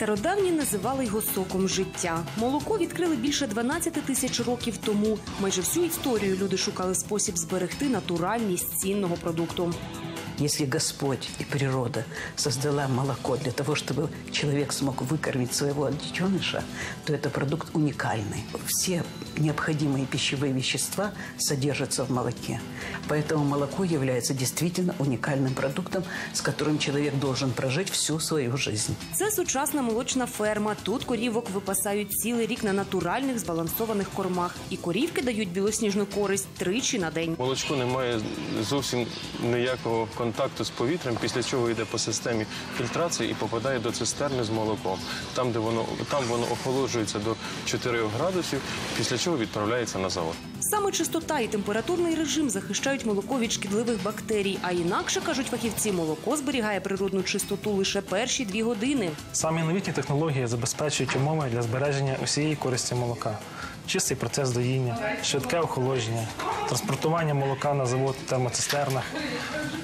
Стародавні називали його соком життя. Молоко відкрили більше 12 тисяч років тому. Майже всю історію люди шукали спосіб зберегти натуральність цінного продукту. Если Господь и природа создала молоко для того, чтобы человек смог выкормить своего детеныша, то это продукт уникальный. Все необходимые пищевые вещества содержатся в молоке. Поэтому молоко является действительно уникальным продуктом, с которым человек должен прожить всю свою жизнь. Це сучасна молочна ферма. Тут корівок випасають цілий рік на натуральних збалансованих кормах. І корівки дають білосніжну користь тричі на день. Молочко не має зовсім ніякого контакту з повітрям, після чого йде по системі фільтрації і попадає до цистерни з молоком. Там, де воно там воно охолоджується до 4 градусів, після чого відправляється на завод. Саме чистота і температурний режим захищають молоко від шкідливих бактерій. А інакше кажуть фахівці, молоко зберігає природну чистоту лише перші дві години. Самі новітні технології забезпечують умови для збереження усієї користі молока, чистий процес доїння, швидке охолодження, транспортування молока на завод термоцистернах,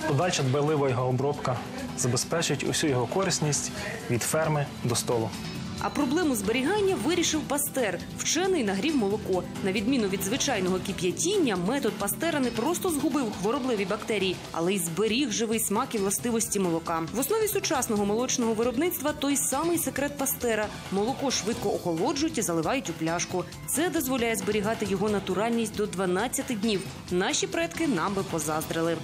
подача дбайлива його обробка забезпечують усю його корисність від ферми до столу. А проблему зберігання вирішив пастер. Вчений нагрів молоко. На відміну від звичайного кип'ятіння, метод пастера не просто згубив хворобливі бактерії, але й зберіг живий смак і властивості молока. В основі сучасного молочного виробництва той самий секрет пастера. Молоко швидко охолоджують і заливають у пляшку. Це дозволяє зберігати його натуральність до 12 днів. Наші предки нам би позаздрили.